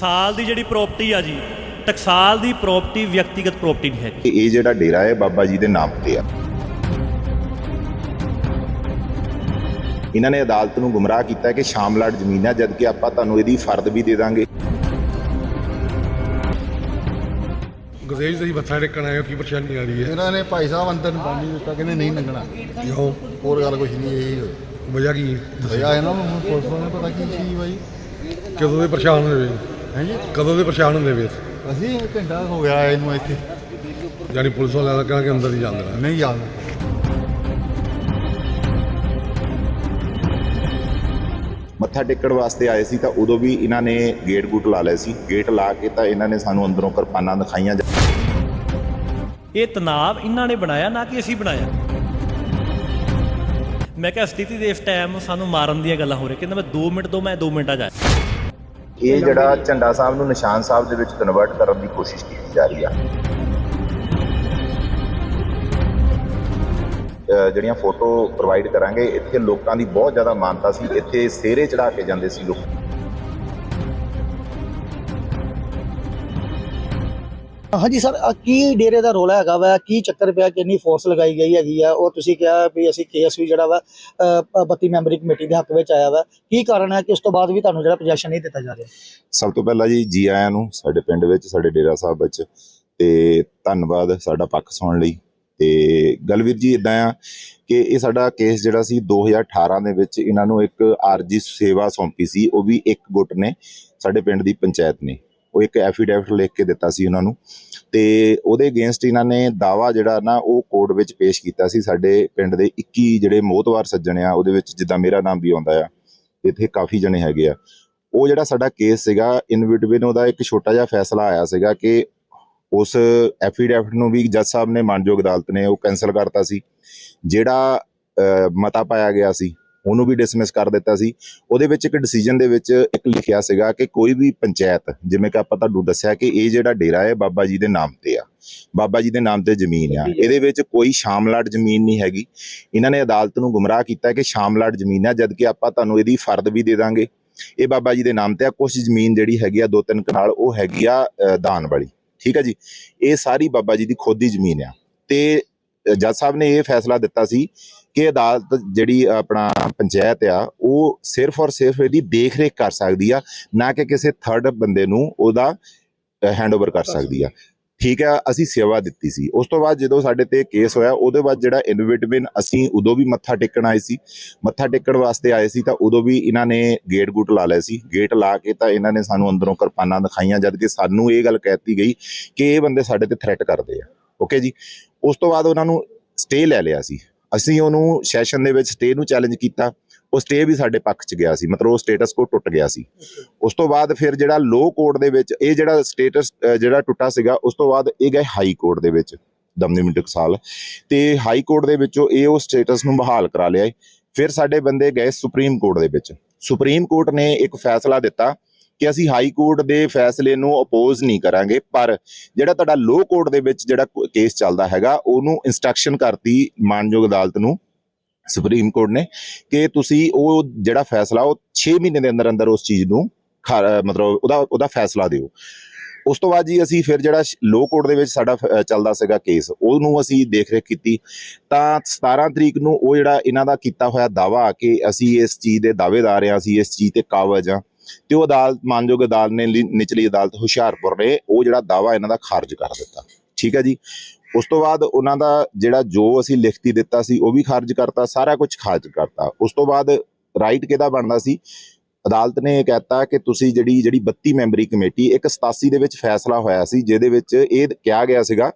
ਟਕਸਾਲ ਦੀ ਜਿਹੜੀ ਪ੍ਰਾਪਰਟੀ ਆ ਜੀ ਟਕਸਾਲ ਦੀ ਪ੍ਰਾਪਰਟੀ ਵਿਅਕਤੀਗਤ ਪ੍ਰਾਪਰਟੀ ਨਹੀਂ ਹੈਗੀ। ਇਹ ਜਿਹੜਾ ਡੇਰਾ ਹੈ ਬਾਬਾ ਜੀ ਦੇ ਨਾਮ ਤੇ ਆ। ਇਹਨਾਂ ਨੇ ਅਦਾਲਤ ਨੂੰ ਗੁੰਮਰਾਹ ਕੀਤਾ ਕਿ ਸ਼ਾਮਲਾਟ ਜ਼ਮੀਨ ਹੈ ਜਦ ਕਿ ਆਪਾਂ ਤੁਹਾਨੂੰ ਇਹਦੀ ਫਰਦ ਵੀ ਦੇ ਦਾਂਗੇ। ਗੁਰਦੇਵ ਜੀ ਮੱਥਾ ਟੇਕਣ ਆਏ ਹੋ ਕੀ ਪਰੇਸ਼ਾਨੀ ਆ ਰਹੀ ਹੈ? ਇਹਨਾਂ ਨੇ ਭਾਈ ਸਾਹਿਬ ਅੰਦਰ ਨੂੰ ਪਾਣੀ ਦਿੱਤਾ ਕਹਿੰਦੇ ਨਹੀਂ ਲੰਘਣਾ। ਕਿਉਂ? ਹੋਰ ਗੱਲ ਕੁਝ ਨਹੀਂ ਇਹੀ ਹੋਈ। ਵਜ੍ਹਾ ਕੀ ਭਈਆ ਇਹਨਾਂ ਨੂੰ ਪੁਲਿਸ ਵਾਲਿਆਂ ਨੂੰ ਪਤਾ ਕੀ ਚੀਜ਼ ਬਾਈ। ਕਦੋਂ ਦੇ ਪਰੇਸ਼ਾਨ ਹੁੰਦੇ ਹਾਂਜੀ? ਕਦੋਂ ਦੇ ਪਰੇਸ਼ਾਨ ਹੁੰਦੇ ਵੇ ਅਸੀਂ ਇੱਕ ਘੰਟਾ ਹੋ ਗਿਆ ਆਏ ਨੂੰ ਇੱਥੇ। ਯਾਨੀ ਪੁਲਿਸ ਵਾਲਿਆਂ ਦਾ ਕਹਿਣਾ ਕਿ ਅੰਦਰ ਹੀ ਜਾਂਦੇ ਨੇ ਨਹੀਂ ਯਾਦ ਮੱਥਾ ਟੇਕਣ ਵਾਸਤੇ ਆਏ ਸੀ ਤਾਂ ਉਦੋਂ ਵੀ ਇਹਨਾਂ ਨੇ ਗੇਟ ਗੂਟ ਲਾ ਲਏ ਸੀ। ਗੇਟ ਲਾ ਕੇ ਤਾਂ ਇਹਨਾਂ ਨੇ ਸਾਨੂੰ ਅੰਦਰੋਂ ਕਿਰਪਾਨਾਂ ਦਿਖਾਈਆਂ। ਇਹ ਤਣਾਵ ਇਹਨਾਂ ਨੇ ਬਣਾਇਆ ਨਾ ਕਿ ਅਸੀਂ ਬਣਾਇਆ। ਮੈਂ ਕਿਹਾ ਸਥਿਤੀ ਦੇ ਇਸ ਟਾਈਮ ਸਾਨੂੰ ਮਾਰਨ ਦੀਆਂ ਗੱਲਾਂ ਹੋ ਰਹੀਆਂ। ਕਹਿੰਦਾ ਮੈਂ 2 ਮਿੰਟ ਦੋ ਮੈਂ 2 ਮਿੰਟਾਂ ਜਾ ਇਹ ਜਿਹੜਾ ਝੰਡਾ ਸਾਹਿਬ ਨੂੰ ਨਿਸ਼ਾਨ ਸਾਹਿਬ ਦੇ ਵਿੱਚ ਕਨਵਰਟ ਕਰਨ ਦੀ ਕੋਸ਼ਿਸ਼ ਕੀਤੀ ਜਾ ਰਹੀ ਆ। ਜਿਹੜੀਆਂ ਫੋਟੋ ਪ੍ਰੋਵਾਈਡ ਕਰਾਂਗੇ, ਇੱਥੇ ਲੋਕਾਂ ਦੀ ਬਹੁਤ ਜ਼ਿਆਦਾ ਮਾਨਤਾ ਸੀ। ਇੱਥੇ ਸਿਹਰੇ ਚੜਾ ਕੇ ਜਾਂਦੇ ਸੀ ਲੋਕ। ਹਾਂਜੀ ਸਰ ਕੀ ਡੇਰੇ ਦਾ ਰੋਲ ਹੈਗਾ ਵਾ? ਕੀ ਚੱਕਰ ਪਿਆ ਕਿੰਨੀ ਫੋਰਸ ਲਗਾਈ ਗਈ ਹੈਗੀ ਆ? ਉਹ ਤੁਸੀਂ ਕਿਹਾ ਵੀ ਅਸੀਂ ਕੇਸ ਵੀ ਜਿਹੜਾ ਵਾ ਅਹ, 32 ਮੈਂਬਰੀ ਕਮੇਟੀ ਦੇ ਹੱਕ ਵਿੱਚ ਆਇਆ ਵਾ। ਕੀ ਕਾਰਨ ਹੈ ਕਿ ਉਸ ਤੋਂ ਬਾਅਦ ਵੀ ਤੁਹਾਨੂੰ ਜਿਹੜਾ ਪੋਜੀਸ਼ਨ ਨਹੀਂ ਦਿੱਤਾ ਜਾ ਰਿਹਾ? ਸਭ ਤੋਂ ਪਹਿਲਾਂ ਜੀ ਜੀ ਆਇਆਂ ਨੂੰ ਸਾਡੇ ਪਿੰਡ ਵਿੱਚ ਸਾਡੇ ਡੇਰਾ ਸਾਹਿਬ ਵਿੱਚ ਤੇ ਧੰਨਵਾਦ ਸਾਡਾ ਪੱਖ ਸੁਣਨ ਲਈ। ਤੇ ਗਲਵੀਰ ਜੀ ਇਦਾਂ ਆ ਕਿ ਇਹ ਸਾਡਾ ਕੇਸ ਜਿਹੜਾ ਸੀ 2018 ਦੇ ਵਿੱਚ ਇਹਨਾਂ ਨੂੰ ਇੱਕ ਆਰਜੀ ਸੇਵਾ ਸੌਂਪੀ ਸੀ ਉਹ ਵੀ ਇੱਕ ਗੁੱਟ ਨੇ ਸਾਡੇ ਪਿੰਡ ਦੀ ਪੰਚਾਇਤ ਨੇ। ਉਹ ਇੱਕ ਐਫੀਡੈਵਿਟ ਲਿਖ ਕੇ ਦਿੱਤਾ ਸੀ ਉਹਨਾਂ ਨੂੰ। ਤੇ ਉਹਦੇ ਅਗੇਂਸਟ ਇਹਨਾਂ ਨੇ ਦਾਵਾ ਜਿਹੜਾ ਨਾ, ਉਹ ਕੋਰਟ ਵਿੱਚ ਪੇਸ਼ ਕੀਤਾ ਸੀ। ਸਾਡੇ ਪਿੰਡ ਦੇ 21 ਜਿਹੜੇ ਮੋਹਤਵਾਰ ਸੱਜਣ ਆ, ਉਹਦੇ ਵਿੱਚ ਜਿੱਦਾਂ ਮੇਰਾ ਨਾਮ ਵੀ ਆਉਂਦਾ ਆ, ਇੱਥੇ ਕਾਫੀ ਜਣੇ ਹੈਗੇ ਆ। ਉਹ ਜਿਹੜਾ ਸਾਡਾ ਕੇਸ ਸੀਗਾ ਇਨਵਿਟਵਿਨ ਉਹਦਾ ਇੱਕ ਛੋਟਾ ਜਿਹਾ ਫੈਸਲਾ ਆਇਆ ਸੀਗਾ ਕਿ ਉਸ ਐਫੀਡੈਵਿਟ ਨੂੰ ਵੀ ਜੱਜ ਸਾਹਿਬ ਨੇ ਮਾਨਯੋਗ ਅਦਾਲਤ ਨੇ ਉਹ ਕੈਨਸਲ ਕਰਤਾ ਸੀ। ਜਿਹੜਾ ਮਤਾ ਪਾਇਆ ਗਿਆ ਸੀ ਉਹਨੂੰ ਵੀ ਡਿਸਮਿਸ ਕਰ ਦਿੱਤਾ ਸੀ। ਉਹਦੇ ਵਿੱਚ ਇੱਕ ਡਿਸੀਜਨ ਦੇ ਵਿੱਚ ਇੱਕ ਲਿਖਿਆ ਸੀਗਾ ਕਿ ਕੋਈ ਵੀ ਪੰਚਾਇਤ, ਜਿਵੇਂ ਕਿ ਆਪਾਂ ਤੁਹਾਨੂੰ ਦੱਸਿਆ ਕਿ ਇਹ ਜਿਹੜਾ ਡੇਰਾ ਹੈ, ਬਾਬਾ ਜੀ ਦੇ ਨਾਮ ਤੇ ਆ। ਬਾਬਾ ਜੀ ਦੇ ਨਾਮ ਤੇ ਜ਼ਮੀਨ ਆ। ਇਹਦੇ ਵਿੱਚ ਕੋਈ ਸ਼ਾਮਲਾਟ ਜ਼ਮੀਨ ਨਹੀਂ ਹੈਗੀ। ਇਹਨਾਂ ਨੇ ਅਦਾਲਤ ਨੂੰ ਗੁੰਮਰਾਹ ਕੀਤਾ ਕਿ ਸ਼ਾਮਲਾਟ ਜ਼ਮੀਨ ਆ ਜਦ ਕਿ ਆਪਾਂ ਤੁਹਾਨੂੰ ਇਹਦੀ ਫਰਦ ਵੀ ਦੇ ਦਾਂਗੇ। ਇਹ ਬਾਬਾ ਜੀ ਦੇ ਨਾਮ ਤੇ ਆ। ਕੁਝ ਜ਼ਮੀਨ ਜਿਹੜੀ ਹੈਗੀ ਆ, ਦੋ ਤਿੰਨ ਕਨਾਲ, ਉਹ ਹੈਗੀ ਆ ਦਾਨ ਵਾਲੀ। ਠੀਕ ਹੈ ਜੀ? ਇਹ ਸਾਰੀ ਬਾਬਾ ਜੀ ਦੀ ਖੁਦ ਦੀ ਜ਼ਮੀਨ ਆ। ਤੇ ਜੱਜ ਸਾਹਿਬ ਨੇ ਇਹ ਫੈਸਲਾ ਦਿੱਤਾ ਸੀ ਕਿ ਅਦਾਲਤ ਜਿਹੜੀ ਆਪਣਾ ਪੰਚਾਇਤ ਆ ਉਹ ਸਿਰਫ ਔਰ ਸਿਰਫ ਇਹਦੀ ਦੇਖ-ਰੇਖ ਕਰ ਸਕਦੀ ਆ ਨਾ ਕਿ ਕਿਸੇ ਥਰਡ ਬੰਦੇ ਨੂੰ ਉਹਦਾ ਹੈਂਡਓਵਰ ਕਰ ਸਕਦੀ ਆ। ਠੀਕ ਹੈ ਅਸੀਂ ਸੇਵਾ ਦਿੱਤੀ ਸੀ। ਉਸ ਤੋਂ ਬਾਅਦ ਜਦੋਂ ਸਾਡੇ ਤੇ ਕੇਸ ਹੋਇਆ ਉਹਦੇ ਬਾਅਦ ਜਿਹੜਾ ਇਨਵਿਟਮੈਂਟ ਅਸੀਂ ਉਦੋਂ ਵੀ ਮੱਥਾ ਟੇਕਣ ਆਏ ਸੀ। ਮੱਥਾ ਟੇਕਣ ਵਾਸਤੇ ਆਏ ਸੀ ਤਾਂ ਉਦੋਂ ਵੀ ਇਹਨਾਂ ਨੇ ਗੇਟ ਗੂਟ ਲਾ ਲਏ ਸੀ। ਗੇਟ ਲਾ ਕੇ ਤਾਂ ਇਹਨਾਂ ਨੇ ਸਾਨੂੰ ਅੰਦਰੋਂ ਕਿਰਪਾਨਾਂ ਦਿਖਾਈਆਂ ਜਦ ਕਿ ਸਾਨੂੰ ਇਹ ਗੱਲ ਕਹਿਤੀ ਗਈ ਕਿ ਇਹ ਬੰਦੇ ਸਾਡੇ ਤੇ ਥ੍ਰੈਟ ਕਰਦੇ ਆ। ਓਕੇ ਜੀ? ਉਸ ਤੋਂ ਬਾਅਦ ਉਹਨਾਂ ਨੂੰ ਸਟੇ ਲੈ ਲਿਆ ਸੀ। ਅਸੀਂ ਉਹਨੂੰ ਸੈਸ਼ਨ ਦੇ ਵਿੱਚ ਸਟੇ ਨੂੰ ਚੈਲੰਜ ਕੀਤਾ। ਉਹ ਸਟੇ ਵੀ ਸਾਡੇ ਪੱਖ 'ਚ ਗਿਆ ਸੀ। ਮਤਲਬ ਉਹ ਸਟੇਟਸ ਕੋ ਟੁੱਟ ਗਿਆ ਸੀ। ਉਸ ਤੋਂ ਬਾਅਦ ਫਿਰ ਜਿਹੜਾ ਲੋ ਕੋਰਟ ਦੇ ਵਿੱਚ ਇਹ ਜਿਹੜਾ ਸਟੇਟਸ ਜਿਹੜਾ ਟੁੱਟਾ ਸੀਗਾ, ਉਸ ਤੋਂ ਬਾਅਦ ਇਹ ਗਏ ਹਾਈ ਕੋਰਟ ਦੇ ਵਿੱਚ ਦਮਦਮੀ ਟਕਸਾਲ ਤੇ ਹਾਈ ਕੋਰਟ ਦੇ ਵਿੱਚੋਂ ਇਹ ਉਹ ਸਟੇਟਸ ਨੂੰ ਬਹਾਲ ਕਰਾ ਲਿਆ ਫਿਰ ਸਾਡੇ ਬੰਦੇ ਗਏ ਸੁਪਰੀਮ ਕੋਰਟ ਦੇ ਵਿੱਚ। ਸੁਪਰੀਮ ਕੋਰਟ ਨੇ ਇੱਕ ਫੈਸਲਾ ਦਿੱਤਾ ਕਿ ਅਸੀਂ ਹਾਈ ਕੋਰਟ ਦੇ ਫੈਸਲੇ ਨੂੰ ਅਪੋਜ਼ ਨਹੀਂ ਕਰਾਂਗੇ, ਪਰ ਜਿਹੜਾ ਤੁਹਾਡਾ ਲੋ ਕੋਰਟ ਦੇ ਵਿੱਚ ਜਿਹੜਾ ਕੇਸ ਚੱਲਦਾ ਹੈਗਾ, ਉਹਨੂੰ ਇਨਸਟਰਕਸ਼ਨ ਕਰਤੀ ਮਾਨਯੋਗ ਅਦਾਲਤ ਨੂੰ, ਸੁਪਰੀਮ ਕੋਰਟ ਨੇ, ਕਿ ਤੁਸੀਂ ਉਹ ਜਿਹੜਾ ਫੈਸਲਾ, ਉਹ 6 ਮਹੀਨੇ ਦੇ ਅੰਦਰ ਅੰਦਰ ਉਸ ਚੀਜ਼ ਨੂੰ ਖਾ- ਮਤਲਬ ਉਹਦਾ ਉਹਦਾ ਫੈਸਲਾ ਦਿਓ। ਉਸ ਤੋਂ ਬਾਅਦ ਜੀ ਅਸੀਂ ਫਿਰ ਜਿਹੜਾ ਲੋ ਕੋਰਟ ਦੇ ਵਿੱਚ ਸਾਡਾ ਚੱਲਦਾ ਸੀਗਾ ਕੇਸ ਉਹਨੂੰ ਅਸੀਂ ਦੇਖ ਰੇਖ ਕੀਤੀ। ਤਾਂ 17 ਤਰੀਕ ਨੂੰ ਉਹ ਜਿਹੜਾ ਇਹਨਾਂ ਦਾ ਕੀਤਾ ਹੋਇਆ ਦਾਵਾ ਕਿ ਅਸੀਂ ਇਸ ਚੀਜ਼ ਦੇ ਦਾਅਵੇਦਾਰ ਹਾਂ, ਅਸੀਂ ਇਸ ਚੀਜ਼ ਤੇ ਕਾਬਜ ਹਾਂ। ਤੇ ਉਹ ਅਦਾਲਤ, ਮਾਨਯੋਗ ਅਦਾਲਤ ਨੇ ਨਿਚਲੀ ਅਦਾਲਤ ਹੁਸ਼ਿਆਰਪੁਰ ਨੇ ਉਹ ਜਿਹੜਾ ਦਾਵਾ ਇਹਨਾਂ ਦਾ ਖਾਰਜ ਕਰ ਦਿੱਤਾ। ਠੀਕ ਹੈ ਜੀ? ਉਸ ਤੋਂ ਬਾਅਦ ਉਹਨਾਂ ਦਾ ਜਿਹੜਾ ਜੋ ਅਸੀਂ ਲਿਖਤੀ ਦਿੱਤਾ ਸੀ ਉਹ ਵੀ ਖਾਰਜ ਕਰਤਾ, ਸਾਰਾ ਕੁਝ ਖਾਰਜ ਕਰਤਾ। ਉਸ ਤੋਂ ਬਾਅਦ ਰਾਈਟ ਕਿਹਦਾ ਬਣਦਾ ਸੀ? ਅਦਾਲਤ ਨੇ ਇਹ ਕਹਿਤਾ ਕਿ ਤੁਸੀਂ ਜਿਹੜੀ ਜਿਹੜੀ 32 ਮੈਂਬਰੀ ਕਮੇਟੀ, ਇੱਕ 87 ਦੇ ਵਿੱਚ ਫੈਸਲਾ ਹੋਇਆ ਸੀ, ਜਿਹਦੇ ਵਿੱਚ ਇਹ ਕਿਹਾ ਗਿਆ ਸੀਗਾ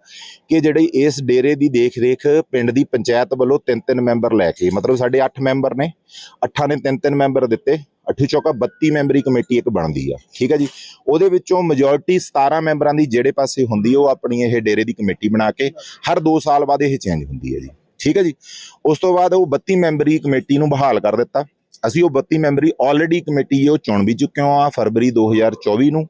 ਕਿ ਜਿਹੜੀ ਇਸ ਡੇਰੇ ਦੀ ਦੇਖ-ਰੇਖ ਪਿੰਡ ਦੀ ਪੰਚਾਇਤ ਵੱਲੋਂ ਤਿੰਨ ਤਿੰਨ ਮੈਂਬਰ ਲੈ ਕੇ, ਮਤਲਬ ਸਾਡੇ 8 ਮੈਂਬਰ ਨੇ, ਅੱਠਾਂ ਨੇ ਤਿੰਨ ਤਿੰਨ ਮੈਂਬਰ ਦਿੱਤੇ, ਅੱਠੀ ਚੌਕਾ 32 ਮੈਂਬਰੀ ਕਮੇਟੀ ਇੱਕ ਬਣਦੀ ਆ, ਠੀਕ ਹੈ ਜੀ? ਉਹਦੇ ਵਿੱਚੋਂ ਮੈਜੋਰਿਟੀ 17 ਮੈਂਬਰਾਂ ਦੀ ਜਿਹੜੇ ਪਾਸੇ ਹੁੰਦੀ ਉਹ ਆਪਣੀ ਇਹ ਡੇਰੇ ਦੀ ਕਮੇਟੀ ਬਣਾ ਕੇ ਹਰ 2 ਸਾਲ ਬਾਅਦ ਇਹ ਚੇਂਜ ਹੁੰਦੀ ਹੈ ਜੀ, ਠੀਕ ਹੈ ਜੀ? ਉਸ ਤੋਂ ਬਾਅਦ ਉਹ 32 ਮੈਂਬਰੀ ਕਮੇਟੀ ਨੂੰ ਬਹਾਲ ਕਰ ਦਿੱਤਾ। ਅਸੀਂ ਉਹ 32 ਮੈਂਬਰੀ ਆਲਰੇਡੀ ਕਮੇਟੀ ਉਹ ਚੁਣ ਵੀ ਚੁੱਕੇ ਹਾਂ ਫਰਵਰੀ 2024 ਨੂੰ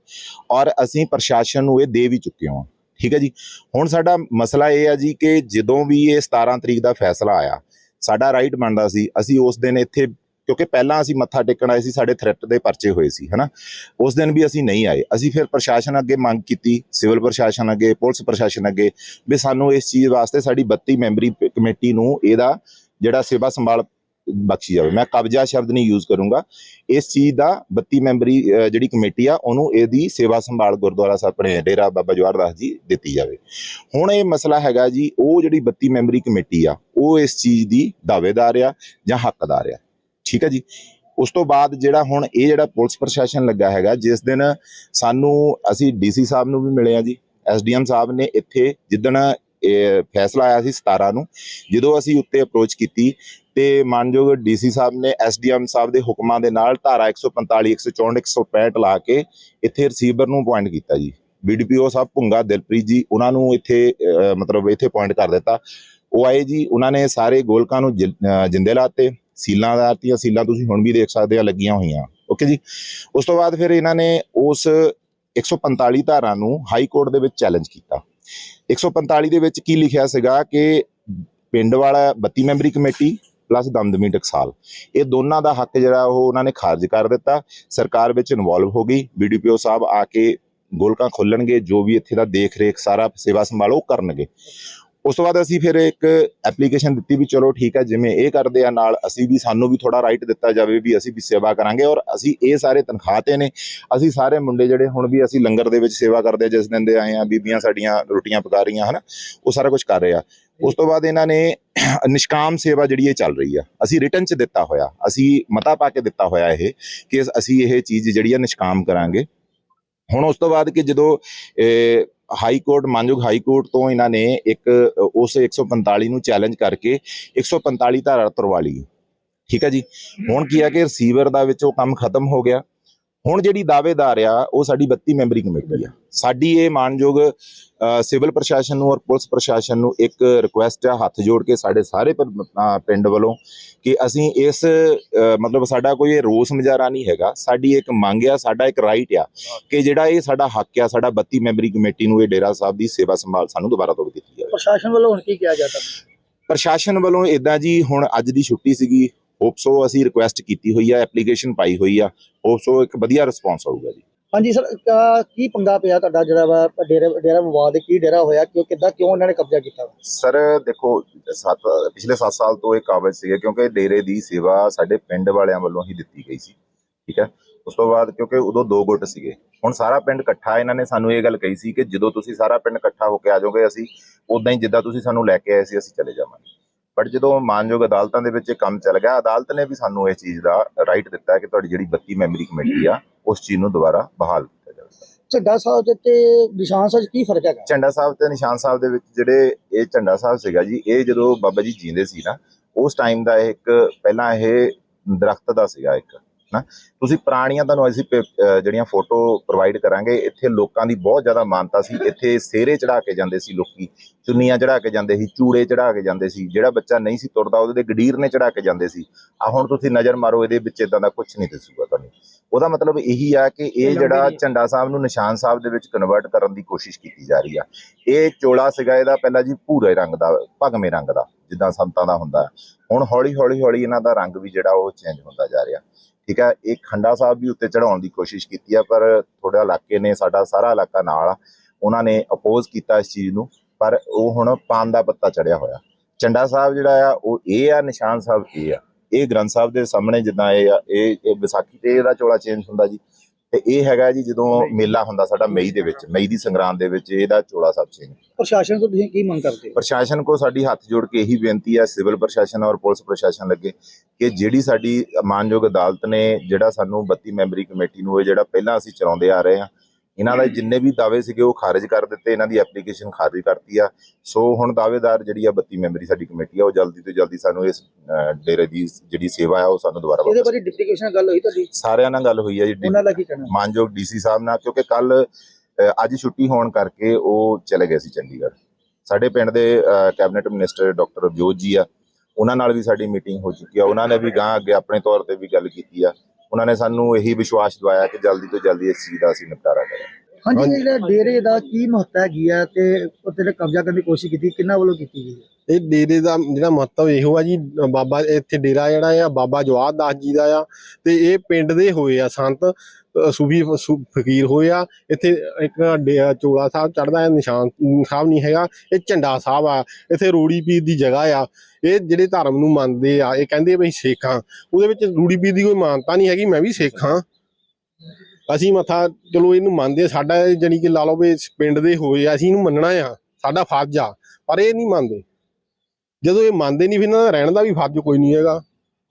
ਔਰ ਅਸੀਂ ਪ੍ਰਸ਼ਾਸਨ ਨੂੰ ਇਹ ਦੇ ਵੀ ਚੁੱਕੇ ਹਾਂ। ਠੀਕ ਹੈ ਜੀ? ਹੁਣ ਸਾਡਾ ਮਸਲਾ ਇਹ ਹੈ ਜੀ ਕਿ ਜਦੋਂ ਵੀ ਇਹ 17 ਤਰੀਕ ਦਾ ਫੈਸਲਾ ਆਇਆ, ਸਾਡਾ ਰਾਈਟ ਬਣਦਾ ਸੀ। ਅਸੀਂ ਉਸ ਦਿਨ ਇੱਥੇ, ਕਿਉਂਕਿ ਪਹਿਲਾਂ ਅਸੀਂ ਮੱਥਾ ਟੇਕਣ ਆਏ ਸੀ, ਸਾਡੇ ਥ੍ਰੈਟ ਦੇ ਪਰਚੇ ਹੋਏ ਸੀ, ਹਨਾ? ਉਸ ਦਿਨ ਵੀ ਅਸੀਂ ਨਹੀਂ ਆਏ। ਅਸੀਂ ਫਿਰ ਪ੍ਰਸ਼ਾਸਨ ਅੱਗੇ ਮੰਗ ਕੀਤੀ, ਸਿਵਲ ਪ੍ਰਸ਼ਾਸਨ ਅੱਗੇ, ਪੁਲਿਸ ਪ੍ਰਸ਼ਾਸਨ ਅੱਗੇ, ਵੀ ਸਾਨੂੰ ਇਸ ਚੀਜ਼ ਵਾਸਤੇ ਸਾਡੀ 32 ਮੈਂਬਰੀ ਕਮੇਟੀ ਨੂੰ ਇਹਦਾ ਜਿਹੜਾ ਸੇਵਾ ਸੰਭਾਲ ਬਖਸ਼ੀ ਜਾਵੇ। ਮੈਂ ਕਬਜ਼ਾ ਸ਼ਬਦ ਨਹੀਂ ਯੂਜ਼ ਕਰੂੰਗਾ। ਇਸ ਚੀਜ਼ ਦਾ 32 ਮੈਂਬਰੀ ਜਿਹੜੀ ਕਮੇਟੀ ਆ, ਉਹਨੂੰ ਇਹਦੀ ਸੇਵਾ ਸੰਭਾਲ ਗੁਰਦੁਆਰਾ ਸਾਹਿਬ ਆਪਣੇ ਡੇਰਾ ਬਾਬਾ ਜਵਾਹਰ ਦਾਸ ਜੀ ਦਿੱਤੀ ਜਾਵੇ। ਹੁਣ ਇਹ ਮਸਲਾ ਹੈਗਾ ਜੀ, ਉਹ ਜਿਹੜੀ 32 ਮੈਂਬਰੀ ਕਮੇਟੀ ਆ, ਉਹ ਇਸ ਚੀਜ਼ ਦੀ ਦਾਅਵੇਦਾਰ ਆ ਜਾਂ ਹੱਕਦਾਰ ਆ। ਠੀਕ ਹੈ ਜੀ? ਉਸ ਤੋਂ ਬਾਅਦ ਜਿਹੜਾ ਹੁਣ ਇਹ ਜਿਹੜਾ ਪੁਲਿਸ ਪ੍ਰਸ਼ਾਸਨ ਲੱਗਾ ਹੈਗਾ, ਜਿਸ ਦਿਨ ਸਾਨੂੰ ਅਸੀਂ ਡੀਸੀ ਸਾਹਿਬ ਨੂੰ ਵੀ ਮਿਲੇ ਆ ਜੀ ਐਸਡੀਐਮ ਸਾਹਿਬ ਨੇ ਇੱਥੇ ਜਿੱਦਣ ਇਹ ਫੈਸਲਾ ਆਇਆ ਸੀ 17 ਨੂੰ, ਜਦੋਂ ਅਸੀਂ ਉੱਤੇ ਅਪਰੋਚ ਕੀਤੀ ਤੇ ਮਾਨਯੋਗ ਡੀਸੀ ਸਾਹਿਬ ਨੇ ਐਸਡੀਐਮ ਸਾਹਿਬ ਦੇ ਹੁਕਮਾਂ ਦੇ ਨਾਲ ਧਾਰਾ 145 164 165 ਲਾ ਕੇ ਇੱਥੇ ਰਿਸੀਵਰ ਨੂੰ ਅਪਾਇੰਟ ਕੀਤਾ ਜੀ। ਬੀਡੀਪੀਓ ਸਾਹਿਬ ਭੁੰਗਾ, ਦਿਲਪ੍ਰੀਤ ਜੀ, ਉਹਨਾਂ ਨੂੰ ਇੱਥੇ ਮਤਲਬ ਇੱਥੇ ਅਪਾਇੰਟ ਕਰ ਦਿੱਤਾ। ਉਹ ਆਏ ਜੀ, ਉਹਨਾਂ ਨੇ ਸਾਰੇ ਗੋਲਕਾਂ ਨੂੰ ਜਿ- ਜਿੰਦੇ ਲਾਤੇ ਸੀਲਾਂ ਲਾਤੀਆਂ ਸੀਲਾਂ ਤੁਸੀਂ ਹੁਣ ਵੀ ਦੇਖ ਸਕਦੇ ਆ, ਲੱਗੀਆਂ ਹੋਈਆਂ। ਓਕੇ ਜੀ? ਉਸ ਤੋਂ ਬਾਅਦ ਫਿਰ ਇਹਨਾਂ ਨੇ ਉਸ 145 ਧਾਰਾ ਨੂੰ ਹਾਈ ਕੋਰਟ ਦੇ ਵਿੱਚ ਚੈਲੰਜ ਕੀਤਾ। 145 ਦੇ ਵਿੱਚ ਕੀ ਲਿਖਿਆ ਸੀਗਾ ਕਿ ਪਿੰਡ ਵਾਲਾ 32 ਮੈਂਬਰੀ ਕਮੇਟੀ ਪਲੱਸ ਦਮਦਮੀ ਟਕਸਾਲ ਇਹ ਦੋਨਾਂ ਦਾ ਹੱਕ ਜਿਹੜਾ ਉਹ ਉਹਨਾਂ ਨੇ ਖਾਰਜ ਕਰ ਦਿੱਤਾ। ਸਰਕਾਰ ਵਿੱਚ ਇਨਵੋਲਵ ਹੋ ਗਈ। ਬੀਡੀਪੀਓ ਸਾਹਿਬ ਆ ਕੇ ਗੋਲਕਾਂ ਖੋਲਣਗੇ, ਜੋ ਵੀ ਇੱਥੇ ਦਾ ਦੇਖ ਰੇਖ ਸਾਰਾ ਸੇਵਾ ਸੰਭਾਲ ਉਹ ਕਰਨਗੇ। ਉਸ ਤੋਂ ਬਾਅਦ ਅਸੀਂ ਫਿਰ ਇੱਕ ਐਪਲੀਕੇਸ਼ਨ ਦਿੱਤੀ ਵੀ ਚਲੋ ਠੀਕ ਹੈ, ਜਿਵੇਂ ਇਹ ਕਰਦੇ ਆ, ਨਾਲ ਅਸੀਂ ਵੀ ਸਾਨੂੰ ਵੀ ਥੋੜਾ ਰਾਈਟ ਦਿੱਤਾ ਜਾਵੇ ਵੀ ਅਸੀਂ ਵੀ ਸੇਵਾ ਕਰਾਂਗੇ ਔਰ ਅਸੀਂ ਇਹ ਸਾਰੇ ਤਨਖਾਹ ਤੇ ਨੇ। ਅਸੀਂ ਸਾਰੇ ਮੁੰਡੇ ਜਿਹੜੇ ਹੁਣ ਵੀ ਅਸੀਂ ਲੰਗਰ ਦੇ ਵਿੱਚ ਸੇਵਾ ਕਰਦੇ ਆ, ਜਿਸ ਦਿਨ ਦੇ ਆਏ ਆ, ਬੀਬੀਆਂ ਸਾਡੀਆਂ ਰੋਟੀਆਂ ਪਕਾ ਰਹੀਆਂ ਹਨਾ, ਉਹ ਸਾਰਾ ਕੁਝ ਕਰ ਰਹੇ ਆ। ਉਸ ਤੋਂ ਬਾਅਦ ਇਹਨਾਂ ਨੇ ਨਿਸ਼ਕਾਮ ਸੇਵਾ ਜਿਹੜੀ ਇਹ ਚੱਲ ਰਹੀ ਆ ਅਸੀਂ ਰਿਟਰਨ ਚ ਦਿੱਤਾ ਹੋਇਆ ਅਸੀਂ ਮਤਾ ਪਾ ਕੇ ਦਿੱਤਾ ਹੋਇਆ ਇਹ ਕਿ ਅਸੀਂ ਇਹ ਚੀਜ਼ ਜਿਹੜੀ ਆ ਨਿਸ਼ਕਾਮ ਕਰਾਂਗੇ। ਹੁਣ ਉਸ ਤੋਂ ਬਾਅਦ ਕਿ ਜਦੋਂ ਹਾਈ ਕੋਰਟ ਮਾਨਯੋਗ ਹਾਈ ਕੋਰਟ ਤੋਂ ਇਹਨਾਂ ਨੇ ਇੱਕ ਅ, ਉਸ 145 ਨੂੰ ਚੈਲੰਜ ਕਰਕੇ 145 ਧਾਰਾ ਤੁਰਵਾ ਲਈ। ਠੀਕ ਹੈ ਜੀ? ਹੁਣ ਕੀ ਆ ਕਿ ਰਿਸੀਵਰ ਦਾ ਵਿੱਚ ਉਹ ਕੰਮ ਖਤਮ ਹੋ ਗਿਆ। ਹੁਣ ਜਿਹੜੀ ਦਾਅਵੇਦਾਰ ਆ ਉਹ ਸਾਡੀ 32 ਮੈਂਬਰੀ ਕਮੇਟੀ ਆ। ਸਾਡੀ ਇਹ ਮਾਨਯੋਗ ਸਿਵਲ ਪ੍ਰਸ਼ਾਸਨ ਨੂੰ ਔਰ ਪੁਲਿਸ ਪ੍ਰਸ਼ਾਸਨ ਨੂੰ ਇੱਕ ਰਿਕੁਐਸਟ ਆ ਹੱਥ ਜੋੜ ਕੇ ਸਾਡੇ ਸਾਰੇ ਪਿੰਡ ਵੱਲੋਂ ਕਿ ਅਸੀਂ ਇਸ ਮਤਲਬ ਸਾਡਾ ਕੋਈ ਰੋਸ ਮੁਜ਼ਾਹਰਾ ਨਹੀਂ ਹੈਗਾ। ਸਾਡੀ ਇੱਕ ਮੰਗ ਆ ਸਾਡਾ ਇੱਕ ਰਾਈਟ ਆ ਕਿ ਜਿਹੜਾ ਇਹ ਸਾਡਾ ਹੱਕ ਆ ਸਾਡਾ 32 ਮੈਂਬਰੀ ਕਮੇਟੀ ਨੂੰ ਇਹ ਡੇਰਾ ਸਾਹਿਬ ਦੀ ਸੇਵਾ ਸੰਭਾਲ ਸਾਨੂੰ ਦੁਬਾਰਾ ਤੋਂ ਦਿੱਤੀ ਜਾਵੇ। ਪ੍ਰਸ਼ਾਸਨ ਵੱਲੋਂ ਹੁਣ ਕੀ ਕਿਹਾ ਜਾਂਦਾ ਪ੍ਰਸ਼ਾਸਨ ਵੱਲੋਂ ਇਦਾਂ ਜੀ ਹੁਣ ਅੱਜ ਦੀ ਛੁੱਟੀ ਸੀਗੀ ਹੋਪਸੋ ਅਸੀਂ ਰਿਕੁਐਸਟ ਕੀਤੀ ਹੋਈ ਆ ਐਪਲੀਕੇਸ਼ਨ ਪਾਈ ਹੋਈ ਆ ਹੋਪਸੋ ਇੱਕ ਵਧੀਆ ਰਿਸਪੌਂਸ ਆਊਗਾ ਜੀ। ਹਾਂਜੀ ਸਰ ਕੀ ਪੰਗਾ ਪਿਆ ਤੁਹਾਡਾ ਜਿਹੜਾ ਵਾ ਡੇਰਾ ਡੇਰਾ ਵਿਵਾਦ ਕੀ ਡੇਰਾ ਹੋਇਆ ਕਿਉਂ ਕਿੱਦਾਂ ਕਿਉਂ ਉਹਨਾਂ ਨੇ ਕਬਜ਼ਾ ਕੀਤਾ? ਸਰ ਦੇਖੋ ਸੱਤ ਪਿਛਲੇ 7 ਸਾਲ ਤੋਂ ਇਹ ਕਾਬਜ਼ ਸੀਗੇ ਕਿਉਂਕਿ ਡੇਰੇ ਦੀ ਸੇਵਾ ਸਾਡੇ ਪਿੰਡ ਵਾਲਿਆਂ ਵੱਲੋਂ ਹੀ ਦਿੱਤੀ ਗਈ ਸੀ ਠੀਕ ਹੈ? ਉਸ ਤੋਂ ਬਾਅਦ ਕਿਉਂਕਿ ਉਦੋਂ ਦੋ ਗੁੱਟ ਸੀਗੇ। ਹੁਣ ਸਾਰਾ ਪਿੰਡ ਇਕੱਠਾ ਇਹਨਾਂ ਨੇ ਸਾਨੂੰ ਇਹ ਗੱਲ ਕਹੀ ਸੀ ਕਿ ਜਦੋਂ ਤੁਸੀਂ ਸਾਰਾ ਪਿੰਡ ਇਕੱਠਾ ਹੋ ਕੇ ਆ ਜਾਓਗੇ ਅਸੀਂ ਉਦਾਂ ਹੀ ਜਿੱਦਾਂ ਤੁਸੀਂ ਸਾਨੂੰ ਲੈ ਕੇ ਆਏ ਸੀ ਅਸੀਂ ਚਲੇ ਜਾਵਾਂਗੇ। ਬਟ ਜਦੋਂ ਮਾਨਯੋਗ ਅਦਾਲਤਾਂ ਦੇ ਵਿੱਚ ਇਹ ਕੰਮ ਚੱਲ ਗਿਆ ਅਦਾਲਤ ਨੇ ਵੀ ਸਾਨੂੰ ਇਸ ਚੀਜ਼ ਦਾ ਰਾਈਟ ਦਿੱਤਾ ਕਿ ਤੁਹਾਡੀ ਜਿਹੜੀ 32 ਮੈਂਬਰੀ ਕਮੇਟੀ ਆ ਉਸ ਚੀਜ਼ ਨੂੰ ਦੁਬਾਰਾ ਬਹਾਲ ਕੀਤਾ ਜਾਵੇ। ਝੰਡਾ ਸਾਹਿਬ ਤੇ ਨਿਸ਼ਾਨ ਸਾਹਿਬ ਕੀ ਫ਼ਰਕ ਹੈਗਾ? ਝੰਡਾ ਸਾਹਿਬ ਤੇ ਨਿਸ਼ਾਨ ਸਾਹਿਬ ਦੇ ਵਿੱਚ ਜਿਹੜੇ ਇਹ ਝੰਡਾ ਸਾਹਿਬ ਸੀਗਾ ਜੀ ਇਹ ਜਦੋਂ ਬਾਬਾ ਜੀ ਜੀਂਦੇ ਸੀ ਨਾ ਉਸ ਟਾਈਮ ਦਾ ਇਹ ਇੱਕ ਪਹਿਲਾਂ ਇਹ ਦਰਖਤ ਦਾ ਸੀਗਾ ਇੱਕ। ਨਾ? ਤੁਸੀਂ ਪੁਰਾਣੀਆਂ ਤੁਹਾਨੂੰ ਅਸੀਂ ਜਿਹੜੀਆਂ ਫੋਟੋ ਪ੍ਰੋਵਾਈਡ ਕਰਾਂਗੇ ਇੱਥੇ ਲੋਕਾਂ ਦੀ ਬਹੁਤ ਜ਼ਿਆਦਾ ਮਾਨਤਾ ਸੀ। ਇੱਥੇ ਸੇਰੇ ਚੜਾ ਕੇ ਜਾਂਦੇ ਸੀ ਲੋਕੀ ਚੁੰਨੀਆਂ ਚੜਾ ਕੇ ਜਾਂਦੇ ਸੀ ਚੂੜੇ ਚੜਾ ਕੇ ਜਾਂਦੇ ਸੀ। ਜਿਹੜਾ ਬੱਚਾ ਨਹੀਂ ਸੀ ਤੁਰਦਾ ਉਹਦੇ ਤੇ ਗਡੀਰ ਨੇ ਚੜਾ ਕੇ ਜਾਂਦੇ ਸੀ। ਆ ਹੁਣ ਤੁਸੀਂ ਨਜ਼ਰ ਮਾਰੋ ਇਹਦੇ ਵਿੱਚ ਇਦਾਂ ਦਾ ਕੁਝ ਨਹੀਂ ਦਿਸੂਗਾ ਤੁਹਾਨੂੰ। ਉਹਦਾ ਮਤਲਬ ਇਹੀ ਆ ਕਿ ਇਹ ਜਿਹੜਾ ਝੰਡਾ ਸਾਹਿਬ ਨੂੰ ਨਿਸ਼ਾਨ ਸਾਹਿਬ ਦੇ ਵਿੱਚ ਕਨਵਰਟ ਕਰਨ ਦੀ ਕੋਸ਼ਿਸ਼ ਕੀਤੀ ਜਾ ਰਹੀ ਆ। ਇਹ ਚੋਲਾ ਸੀਗਾ ਇਹਦਾ ਪਹਿਲਾਂ ਜੀ ਭੂਰੇ ਰੰਗ ਦਾ ਭਗਵੇਂ ਰੰਗ ਦਾ ਜਿੱਦਾਂ ਸੰਤਾਂ ਦਾ ਹੁੰਦਾ। ਹੁਣ ਹੌਲੀ ਹੌਲੀ ਹੌਲੀ ਇਹਨਾਂ ਦਾ ਰੰਗ ਵੀ ਜਿਹੜਾ ਉਹ ਚੇਂਜ ਹੁੰਦਾ ਜਾ ਰਿਹਾ। ਠੀਕ ਹੈ, ਇਹ ਖੰਡਾ ਸਾਹਿਬ ਵੀ ਉੱਤੇ ਚੜਾਉਣ ਦੀ ਕੋਸ਼ਿਸ਼ ਕੀਤੀ ਆ, ਪਰ ਥੋੜਾ ਇਲਾਕੇ ਨੇ, ਸਾਡਾ ਸਾਰਾ ਇਲਾਕਾ ਨਾਲ ਆ, ਉਹਨਾਂ ਨੇ ਅਪੋਜ਼ ਕੀਤਾ ਇਸ ਚੀਜ਼ ਨੂੰ, ਪਰ ਉਹ ਹੁਣ ਪਾਨ ਦਾ ਪੱਤਾ ਚੜਿਆ ਹੋਇਆ। ਚੰਡਾ ਸਾਹਿਬ ਜਿਹੜਾ ਆ, ਉਹ ਇਹ ਆ, ਨਿਸ਼ਾਨ ਸਾਹਿਬ ਇਹ ਆ। ਇਹ ਗ੍ਰੰਥ ਸਾਹਿਬ ਦੇ ਸਾਹਮਣੇ ਜਿੱਦਾਂ ਇਹ ਆ, ਇਹ ਇਹ ਵਿਸਾਖੀ ਤੇ ਇਹਦਾ ਚੋਲਾ ਚੇਂਜ ਹੁੰਦਾ ਜੀ। ਤੇ ਇਹ ਹੈਗਾ ਜੀ ਜਦੋਂ ਮੇਲਾ ਹੁੰਦਾ ਸਾਡਾ ਮਈ ਦੇ ਵਿੱਚ ਮਈ ਦੀ ਸੰਗਰਾਂਦ ਦੇ ਵਿੱਚ ਇਹਦਾ ਚੋਲਾ ਸਾਹਿਬ ਚੇਂਜ ਪ੍ਰਸ਼ਾਸਨ ਤੋਂ ਤੁਸੀਂ ਕੀ ਮੰਗ ਕਰਦੇ ਹੋ? ਪ੍ਰਸ਼ਾਸਨ ਕੋ ਸਾਡੀ ਹੱਥ ਜੋੜ ਕੇ ਇਹੀ ਬੇਨਤੀ ਹੈ ਸਿਵਲ ਪ੍ਰਸ਼ਾਸਨ ਔਰ ਪੁਲਿਸ ਪ੍ਰਸ਼ਾਸਨ ਲੱਗੇ ਕਿ ਜਿਹੜੀ ਸਾਡੀ ਮਾਨਯੋਗ ਅਦਾਲਤ ਨੇ ਜਿਹੜਾ ਸਾਨੂੰ 32 ਮੈਂਬਰੀ ਕਮੇਟੀ ਨੂੰ ਇਹ ਜਿਹੜਾ ਪਹਿਲਾਂ ਅਸੀਂ ਚਲਾਉਂਦੇ ਆ ਰਹੇ ਹਾਂ ਇਹਨਾਂ ਦੇ ਜਿੰਨੇ ਵੀ ਦਾਅਵੇ ਸੀਗੇ ਉਹ ਖਾਰਜ ਕਰ ਦਿੱਤੇ ਇਹਨਾਂ ਦੀ ਐਪਲੀਕੇਸ਼ਨ ਖਾਰਜ ਕਰਤੀ ਆ। ਸੋ ਹੁਣ ਦਾਅਵੇਦਾਰ ਜਿਹੜੀ ਆ 32 ਮੈਂਬਰੀ ਸਾਡੀ ਕਮੇਟੀ ਆ ਉਹ ਜਲਦੀ ਤੋਂ ਜਲਦੀ ਸਾਨੂੰ ਇਸ ਡੇਰੇ ਦੀ ਜਿਹੜੀ ਸੇਵਾ ਆ ਉਹ ਸਾਨੂੰ ਦੁਬਾਰਾ ਇਹਦੇ ਬਾਰੇ ਡਿਪਟੀ ਕਮਿਸ਼ਨਰ ਗੱਲ ਹੋਈ ਤੁਹਾਡੀ? ਸਾਰਿਆਂ ਨਾਲ ਗੱਲ ਹੋਈ ਆ ਜੀ। ਉਹਨਾਂ ਦਾ ਕੀ ਕਹਿਣਾ? ਮਾਨਯੋਗ ਡੀਸੀ ਸਾਹਿਬ ਨਾਲ ਕਿਉਂਕਿ ਕੱਲ ਅੱਜ ਛੁੱਟੀ ਹੋਣ ਕਰਕੇ ਉਹ ਚਲੇ ਗਏ ਸੀ ਚੰਡੀਗੜ੍ਹ। ਸਾਡੇ ਪਿੰਡ ਦੇ ਕੈਬਨਿਟ ਮਿਨਿਸਟਰ ਡਾਕਟਰ ਅਭਜੋਤ ਜੀ ਆ ਉਹਨਾਂ ਨਾਲ ਵੀ ਸਾਡੀ ਮੀਟਿੰਗ ਹੋ ਚੁੱਕੀ ਆ। ਉਹਨਾਂ ਨੇ ਵੀ ਗਾਂ ਅੱਗੇ ਆਪਣੇ ਤੌਰ ਤੇ ਵੀ ਗੱਲ ਕੀਤੀ ਆ। ਉਹਨਾਂ ਨੇ ਸਾਨੂੰ ਇਹੀ ਵਿਸ਼ਵਾਸ ਦਿਵਾਇਆ ਕਿ ਜਲਦੀ ਤੋਂ ਜਲਦੀ ਇਸ ਚੀਜ਼ ਦਾ ਅਸੀਂ ਨਿਪਟਾਰਾ ਕਰਾਂਗੇ। ਹਾਂਜੀ ਜਿਹੜਾ ਡੇਰੇ ਦਾ ਕੀ ਮਹੱਤਵ ਹੈਗੀ ਆ ਤੇ ਉੱਤੇ ਕਬਜ਼ਾ ਕਰਨ ਦੀ ਕੋਸ਼ਿਸ਼ ਕੀਤੀ ਕਿੰਨਾ ਵੱਲੋਂ ਕੀਤੀ ਗਈ ਇਹ ਡੇਰੇ ਦਾ ਜਿਹੜਾ ਮਹੱਤਵ ਇਹੋ ਆ ਜੀ ਬਾਬਾ ਇੱਥੇ ਡੇਰਾ ਜਿਹੜਾ ਆ ਬਾਬਾ ਜਵਾਦ ਦਾਸ ਜੀ ਦਾ ਆ ਤੇ ਇਹ ਪਿੰਡ ਦੇ ਹੋਏ ਆ ਸੰਤ। ਅ, ਸੂਫੀ ਫਕੀਰ ਹੋਏ ਆ। ਇੱਥੇ ਇੱਕ ਡੇ- ਚੋਲਾ ਸਾਹਿਬ ਚੜਦਾ ਹੈ ਨਿਸ਼ਾਨ ਸਾਹਿਬ ਨਹੀਂ ਹੈਗਾ ਇਹ ਝੰਡਾ ਸਾਹਿਬ ਆ। ਇੱਥੇ ਰੂੜੀ ਪੀਰ ਦੀ ਜਗ੍ਹਾ ਆ। ਇਹ ਜਿਹੜੇ ਧਰਮ ਨੂੰ ਮੰਨਦੇ ਆ ਇਹ ਕਹਿੰਦੇ ਵੀ ਸਿੱਖ ਆ ਉਹਦੇ ਵਿੱਚ ਰੂੜੀ ਪੀਰ ਦੀ ਕੋਈ ਮਾਨਤਾ ਨਹੀਂ ਹੈਗੀ ਮੈਂ ਵੀ ਸਿੱਖ ਹਾਂ। ਅਸੀਂ ਮੱਥਾ ਚਲੋ ਇਹਨੂੰ ਮੰਨਦੇ ਆ, ਸਾਡਾ ਇਹ ਜਾਣੀ ਕਿ ਲਾ ਲਓ ਵੀ ਪਿੰਡ ਦੇ ਹੋਏ ਆ ਅਸੀਂ ਇਹਨੂੰ ਮੰਨਣਾ ਆ ਸਾਡਾ ਫਰਜ਼ ਆ ਪਰ ਇਹ ਨਹੀਂ ਮੰਨਦੇ। ਜਦੋਂ ਇਹ ਮੰਨਦੇ ਨਹੀਂ ਫਿਰ ਇਹਨਾਂ ਦਾ ਰਹਿਣ ਦਾ ਵੀ ਫਰਜ਼ ਕੋਈ ਨਹੀਂ ਹੈਗਾ।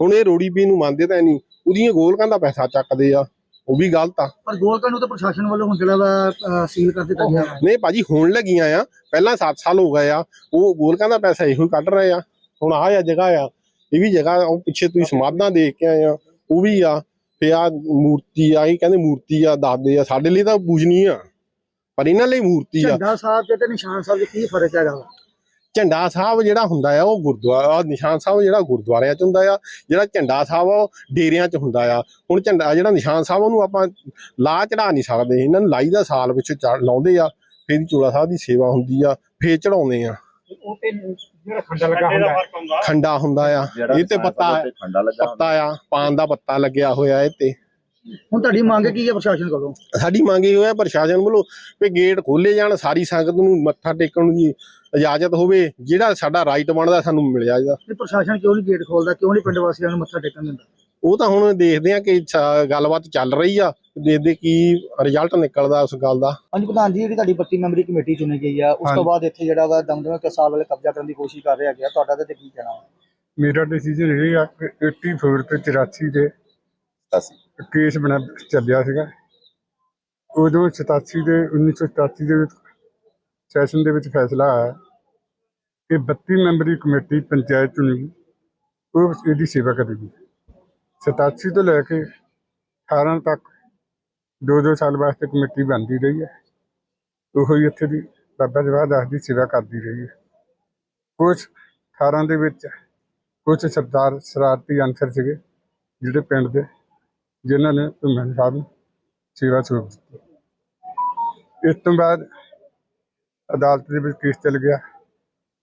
ਹੁਣ ਇਹ ਰੋੜੀ ਪੀ ਨੂੰ ਮੰਨਦੇ ਤਾਂ ਨਹੀਂ ਉਹਦੀਆਂ ਗੋਲਕਾਂ ਦਾ ਪੈਸਾ ਚੱਕਦੇ ਆ। ਉਹ ਵੀ ਗਲਤ ਆ। ਪਰ ਗੋਲਕਾਂ ਨੂੰ ਤਾਂ ਪ੍ਰਸ਼ਾਸਨ ਵੱਲੋਂ ਹੁਣ ਜਿਹੜਾ ਵਾ ਸੀਲ ਕਰ ਦਿੱਤਾ ਗਿਆ। ਨਹੀਂ ਭਾਜੀ ਹੋਣ ਲੱਗੀਆਂ ਆ। ਪਹਿਲਾਂ 7 ਸਾਲ ਹੋ ਗਏ ਆ। ਉਹ ਗੋਲਕਾਂ ਦਾ ਪੈਸਾ ਇਹੋ ਹੀ ਕੱਢ ਰਹੇ ਆ। ਹੁਣ ਆਹ ਆ ਜਗ੍ਹਾ ਆ। ਇਹ ਵੀ ਜਗ੍ਹਾ ਉਹ ਪਿੱਛੇ ਤੁਸੀਂ ਸਮਾਧਾਂ ਦੇਖ ਕੇ ਆਏ ਆ। ਉਹ ਵੀ ਆ। ਤੇ ਆ ਮੂਰਤੀ ਆ ਇਹ ਕਹਿੰਦੇ ਮੂਰਤੀ ਆ ਦੱਸਦੇ ਆ। ਸਾਡੇ ਲਈ ਤਾਂ ਪੂਜਨੀ ਆ ਪਰ ਇਹਨਾਂ ਲਈ ਮੂਰਤੀ ਆ। ਝੰਡਾ ਸਾਹਿਬ ਤੇ ਨਿਸ਼ਾਨ ਸਾਹਿਬ 'ਚ ਕੀ ਫ਼ਰਕ ਹੈਗਾ ਝੰਡਾ ਸਾਹਿਬ ਜਿਹੜਾ ਹੁੰਦਾ ਆ ਉਹ ਗੁਰਦੁਆਰਾ ਨਿਸ਼ਾਨ ਸਾਹਿਬ ਜਿਹੜਾ ਗੁਰਦੁਆਰਿਆਂ 'ਚ ਹੁੰਦਾ ਆ ਜਿਹੜਾ ਝੰਡਾ ਸਾਹਿਬ ਆ ਉਹ ਡੇਰਿਆਂ 'ਚ ਹੁੰਦਾ ਆ। ਹੁਣ ਝੰਡਾ ਜਿਹੜਾ ਨਿਸ਼ਾਨ ਸਾਹਿਬ ਉਹਨੂੰ ਆਪਾਂ ਲਾ ਚੜਾ ਨਹੀਂ ਸਕਦੇ। ਇਹਨਾਂ ਨੂੰ ਲਾਈ ਦਾ ਸਾਲ ਵਿੱਚ ਲਾਉਂਦੇ ਆ ਫਿਰ ਚੋਲਾ ਸਾਹਿਬ ਦੀ ਸੇਵਾ ਹੁੰਦੀ ਆ ਫੇਰ ਚੜਾਉਂਦੇ ਆ। ਉਹ ਤੇ ਜਿਹੜਾ ਖੰਡਾ ਲੱਗਾ ਹੁੰਦਾ। ਖੰਡਾ ਹੁੰਦਾ ਆ। ਇਹ ਤੇ ਪੱਤਾ ਪੱਤਾ ਆ ਪਾਨ ਦਾ ਪੱਤਾ ਲੱਗਿਆ ਹੋਇਆ ਇਹ ਤੇ। ਹੁਣ ਤੁਹਾਡੀ ਮੰਗ ਕੀ ਹੈ ਪ੍ਰਸ਼ਾਸਨ ਕੋਲੋਂ? ਸਾਡੀ ਮੰਗ ਇਹ ਹੋਇਆ ਪ੍ਰਸ਼ਾਸਨ ਵੱਲੋਂ ਵੀ ਗੇਟ ਖੋਲੇ ਜਾਣ ਸਾਰੀ ਸੰਗਤ ਨੂੰ ਮੱਥਾ ਟੇਕਣ ਦੀ ਇਜਾਜ਼ਤ ਹੋਵੇ ਜਿਹੜਾ ਸਾਡਾ ਰਾਈਟ ਬਣਦਾ ਸਾਨੂੰ ਮਿਲ ਜਾਏਗਾ ਤੇ ਪ੍ਰਸ਼ਾਸਨ ਕਿਉਂ ਨਹੀਂ ਗੇਟ ਖੋਲਦਾ ਕਿਉਂ ਨਹੀਂ ਪਿੰਡ ਵਾਸੀਆਂ ਨੂੰ ਮੱਥਾ ਟੇਕਣ ਦਿੰਦਾ? ਉਹ ਤਾਂ ਹੁਣ ਦੇਖਦੇ ਆ ਕਿ ਗੱਲਬਾਤ ਚੱਲ ਰਹੀ ਆ ਦੇਖਦੇ ਕੀ ਰਿਜ਼ਲਟ ਨਿਕਲਦਾ ਉਸ ਗੱਲ ਦਾ। ਹਾਂਜੀ ਪ੍ਰਧਾਨ ਜੀ ਜਿਹੜੀ ਤੁਹਾਡੀ 32 ਮੈਂਬਰੀ ਕਮੇਟੀ ਚੁਣੀ ਗਈ ਆ ਉਸ ਤੋਂ ਬਾਅਦ ਇੱਥੇ ਜਿਹੜਾ ਵਾ ਦਮਦਮਾ ਕਿਸਾਨ ਵਾਲੇ ਕਬਜ਼ਾ ਕਰਨ ਦੀ ਕੋਸ਼ਿਸ਼ ਕਰ ਰਿਹਾ ਗਿਆ ਤੁਹਾਡਾ ਤੇ ਕੀ ਕਹਿਣਾ ਮੇਰਾ ਡਿਸੀਜਨ ਇਹ ਆ ਕਿ 84 ਤੇ 84 ਦੇ ਅਸੀਂ ਕੇਸ ਬਣਾ ਚੱਲਿਆ ਸੀਗਾ। ਉਦੋਂ 87 ਦੇ 1987 ਦੇ ਵਿੱਚ ਸੈਸ਼ਨ ਦੇ ਵਿੱਚ ਫੈਸਲਾ ਆਇਆ ਕਿ 32 ਮੈਂਬਰੀ ਕਮੇਟੀ ਪੰਚਾਇਤ ਚੁਣੀ ਉਹ ਇਹਦੀ ਸੇਵਾ ਕਰੇਗੀ। 87 ਤੋਂ ਲੈ ਕੇ 18 ਤੱਕ ਦੋ ਦੋ ਸਾਲ ਵਾਸਤੇ ਕਮੇਟੀ ਬਣਦੀ ਰਹੀ ਹੈ। ਉਹ ਹੀ ਇੱਥੇ ਦੀ ਬਾਬਾ ਜਵਾਹਰ ਦਾਸ ਦੀ ਸੇਵਾ ਕਰਦੀ ਰਹੀ ਹੈ। ਕੁਝ 18 ਦੇ ਵਿੱਚ ਕੁਝ ਸਰਦਾਰ, ਸ਼ਰਾਰਤੀ ਅਨਸਰ ਸੀਗੇ ਜਿਹੜੇ ਪਿੰਡ ਦੇ। ਜਿਨ੍ਹਾਂ ਨੇ ਭਿੰਮਨ ਸਾਹਿਬ ਨੂੰ ਸੇਵਾ ਸ਼ੁਰੂ ਕੀਤੀ। ਇਸ ਤੋਂ ਬਾਅਦ ਅਦਾਲਤ ਦੇ ਵਿੱਚ ਕੇਸ ਚੱਲ ਗਿਆ।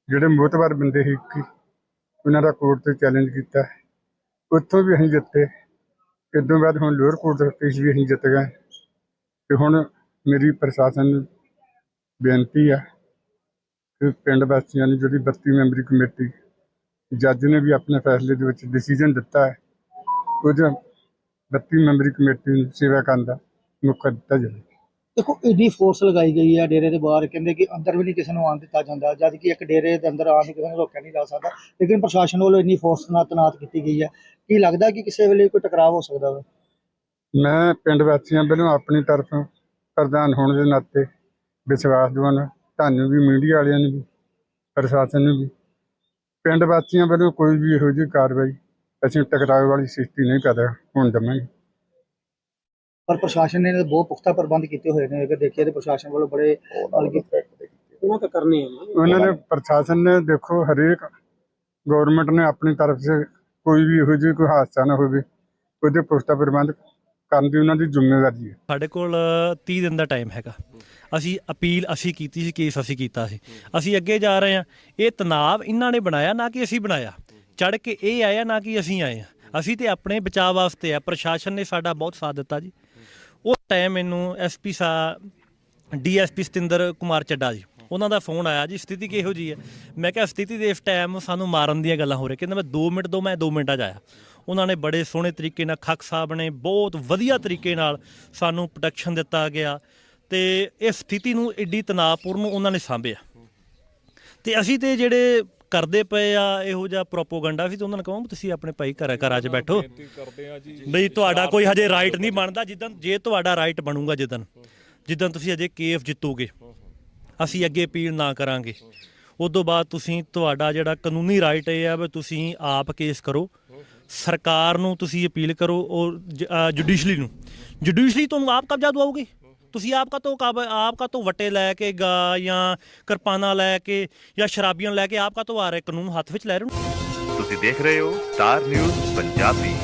ਜਿਹੜੇ ਮੋਤਬਰ ਬੰਦੇ ਸੀ ਕਿ ਉਹਨਾਂ ਦਾ ਕੋਰਟ ਤੇ ਚੈਲੰਜ ਕੀਤਾ। ਉੱਥੋਂ ਵੀ ਅਸੀਂ ਜਿੱਤੇ। ਇਸ ਤੋਂ ਬਾਅਦ ਹੁਣ ਲੋਅਰ ਕੋਰਟ ਦਾ ਕੇਸ ਵੀ ਅਸੀਂ ਜਿੱਤ ਗਏ। ਤੇ ਹੁਣ ਮੇਰੀ ਪ੍ਰਸ਼ਾਸਨ ਨੂੰ ਬੇਨਤੀ ਆ ਕਿ ਪਿੰਡ ਵਾਸੀਆਂ ਨੇ ਜਿਹੜੀ 32 ਮੈਂਬਰੀ ਕਮੇਟੀ ਜੱਜ ਨੇ ਵੀ ਆਪਣੇ ਫੈਸਲੇ ਦੇ ਵਿੱਚ ਡਿਸੀਜਨ ਦਿੱਤਾ ਹੈ, ਉਹਦੇ 32 ਮੈਂਬਰੀ ਕਮੇਟੀ ਨੂੰ ਸੇਵਾ ਕਰਨ ਦਾ ਮੌਕਾ ਦਿੱਤਾ ਜਾਵੇ। ਦੇਖੋ ਏਡੀ ਫੋਰਸ ਲਗਾਈ ਗਈ ਹੈ ਡੇਰੇ ਦੇ ਬਾਹਰ ਕਹਿੰਦੇ ਕਿ ਅੰਦਰ ਵੀ ਨਹੀਂ ਕਿਸੇ ਨੂੰ ਆਉਣ ਦਿੱਤਾ ਜਾਂਦਾ ਜਦ ਕਿ ਇੱਕ ਡੇਰੇ ਦੇ ਅੰਦਰ ਆਉਣ ਨੂੰ ਕਿਸੇ ਨੂੰ ਰੋਕਿਆ ਨਹੀਂ ਜਾ ਸਕਦਾ। ਲੇਕਿਨ ਪ੍ਰਸ਼ਾਸਨ ਵੱਲੋਂ ਇੰਨੀ ਫੋਰਸ ਨਾਲ ਤੈਨਾਤ ਕੀਤੀ ਗਈ ਹੈ ਕੀ ਲੱਗਦਾ ਕਿ ਕਿਸੇ ਵੇਲੇ ਕੋਈ ਟਕਰਾਅ ਹੋ ਸਕਦਾ ਵਾ? ਮੈਂ ਪਿੰਡ ਵਾਸੀਆਂ ਵੱਲੋਂ ਆਪਣੀ ਤਰਫੋਂ ਪ੍ਰਧਾਨ ਹੋਣ ਦੇ ਨਾਤੇ ਵਿਸ਼ਵਾਸ ਦਿਵਾਉਣਾ ਤੁਹਾਨੂੰ ਵੀ ਮੀਡੀਆ ਵਾਲਿਆਂ ਨੂੰ ਵੀ ਪ੍ਰਸ਼ਾਸਨ ਨੂੰ ਵੀ। ਪਿੰਡ ਵਾਸੀਆਂ ਵੱਲੋਂ ਕੋਈ ਵੀ ਇਹੋ ਜਿਹੀ ਕਾਰਵਾਈ ਅਸੀਂ ਟਕਰਾਅ ਵਾਲੀ ਸਥਿਤੀ ਨਹੀਂ ਪੈਦਾ ਹੋਣ ਦੇਵਾਂਗੇ ਪਰ ਪ੍ਰਸ਼ਾਸਨ ਨੇ ਬਹੁਤ ਪੁਖਤਾ ਪ੍ਰਬੰਧ ਕੀਤੇ ਹੋਏ ਨੇ ਅਗਰ ਦੇਖੀਏ ਤੇ ਪ੍ਰਸ਼ਾਸਨ ਵੱਲੋਂ ਬੜੇ ਉਹਨਾਂ ਤਾਂ ਕਰਨੇ ਆ ਉਹਨਾਂ ਨੇ ਪ੍ਰਸ਼ਾਸਨ ਨੇ ਦੇਖੋ ਹਰੇਕ ਗਵਰਨਮੈਂਟ ਨੇ ਆਪਣੀ ਤਰਫ ਸੇ ਕੋਈ ਵੀ ਇਹੋ ਜਿਹੀ ਕੋਈ ਹਾਦਸਾ ਨਾ ਹੋਵੇ ਉਹਦੇ ਪੁਖਤਾ ਪ੍ਰਬੰਧ ਕਰਨ ਦੀ ਉਹਨਾਂ ਦੀ ਜ਼ਿੰਮੇਵਾਰੀ ਹੈ। ਸਾਡੇ ਕੋਲ 30 ਦਿਨ ਦਾ ਟਾਈਮ ਹੈਗਾ। ਅਸੀਂ ਅਪੀਲ ਅਸੀਂ ਕੀਤੀ ਸੀ ਕੇਸ ਅਸੀਂ ਕੀਤਾ ਸੀ। ਅਸੀਂ ਅੱਗੇ ਜਾ ਰਹੇ ਹਾਂ। ਇਹ ਤਣਾਵ ਇਹਨਾਂ ਨੇ ਬਣਾਇਆ ਨਾ ਕਿ ਅਸੀਂ ਬਣਾਇਆ। ਚੜ ਕੇ ਇਹ ਆਇਆ ਨਾ ਕਿ ਅਸੀਂ ਆਏ ਹਾਂ। ਅਸੀਂ ਤੇ ਆਪਣੇ ਬਚਾਅ ਵਾਸਤੇ ਆ। ਪ੍ਰਸ਼ਾਸਨ ਨੇ ਸਾਡਾ ਬਹੁਤ ਸਾਥ ਦਿੱਤਾ ਜੀ। ਉਹ ਟਾਈਮ ਮੈਨੂੰ ਐਸਪੀ ਸਾ ਡੀਐਸਪੀ ਸਤਿੰਦਰ ਕੁਮਾਰ ਚੱਡਾ ਜੀ, ਉਹਨਾਂ ਦਾ ਫੋਨ ਆਇਆ ਜੀ, ਸਥਿਤੀ ਕਿਹੋ ਜੀ ਹੈ? ਮੈਂ ਕਿਹਾ, ਸਥਿਤੀ ਦੇ ਇਸ ਟਾਈਮ ਸਾਨੂੰ ਮਾਰਨ ਦੀਆਂ ਗੱਲਾਂ ਹੋ ਰਹੀਆਂ। ਕਹਿੰਦਾ, ਮੈਂ 2 ਮਿੰਟ ਦੋ ਮੈਂ 2 ਮਿੰਟਾਂ 'ਚ ਆਇਆ। ਉਹਨਾਂ ਨੇ ਬੜੇ ਸੋਹਣੇ ਤਰੀਕੇ ਨਾਲ, ਖੱਖ ਸਾਹਿਬ ਨੇ, ਬਹੁਤ ਵਧੀਆ ਤਰੀਕੇ ਨਾਲ ਸਾਨੂੰ ਪ੍ਰੋਟੈਕਸ਼ਨ ਦਿੱਤਾ ਗਿਆ ਤੇ ਇਸ ਸਥਿਤੀ ਨੂੰ, ਏਡੀ ਤਣਾਅਪੂਰਨ ਉਹਨਾਂ ਨੇ ਸਾਂਭਿਆ। ਤੇ ਅਸੀਂ ਤੇ ਜਿਹੜੇ ਕਰਦੇ ਪਏ ਆ ਇਹੋ ਜਿਹਾ ਪ੍ਰੋਪੋਗੰਡਾ ਸੀ ਤੇ ਉਹਨਾਂ ਨੂੰ ਕਹਾਂ ਤੁਸੀਂ ਆਪਣੇ ਭਾਈ ਘਰਾਂ ਘਰਾਂ 'ਚ ਬੈਠੋ। ਬਈ ਤੁਹਾਡਾ ਕੋਈ ਹਜੇ ਰਾਈਟ ਨਹੀਂ ਬਣਦਾ ਜਿੱਦਨ ਜੇ ਤੁਹਾਡਾ ਰਾਈਟ ਬਣੂਗਾ ਜਿੱਦਨ ਜਿੱਦਨ ਤੁਸੀਂ ਅਜੇ ਕੇਫ ਜਿੱਤੋਗੇ। ਅਸੀਂ ਅੱਗੇ ਅਪੀਲ ਨਾ ਕਰਾਂਗੇ। ਉਸ ਤੋਂ ਬਾਅਦ ਤੁਸੀਂ ਤੁਹਾਡਾ ਜਿਹੜਾ ਕਾਨੂੰਨੀ ਰਾਈਟ ਇਹ ਆ ਵੀ ਤੁਸੀਂ ਆਪ ਕੇਸ ਕਰੋ। ਸਰਕਾਰ ਨੂੰ ਤੁਸੀਂ ਅਪੀਲ ਕਰੋ ਔਰ ਜੁਡੀਸ਼ਲੀ ਨੂੰ। ਜੁਡੀਸ਼ਲੀ ਤੁਹਾਨੂੰ ਆਪ ਕਬਜ਼ਾ ਦਵਾਓਗੇ? ਤੁਸੀਂ ਆਪ ਕਾ ਤੋਂ ਕਬ ਆਪ ਕਾ ਤੋਂ ਵਟੇ ਲੈ ਕੇ ਗਾ ਜਾਂ ਕਿਰਪਾਨਾਂ ਲੈ ਕੇ ਜਾਂ ਸ਼ਰਾਬੀਆਂ ਲੈ ਕੇ ਆਪ ਕਾ ਤੋਂ ਆ ਰਹੇ? ਕਾਨੂੰਨ ਹੱਥ ਵਿੱਚ ਲੈ ਰਹੇ ਹੋ? ਤੁਸੀਂ ਦੇਖ ਰਹੇ ਹੋ ਸਟਾਰ ਨਿਊਜ਼ ਪੰਜਾਬੀ।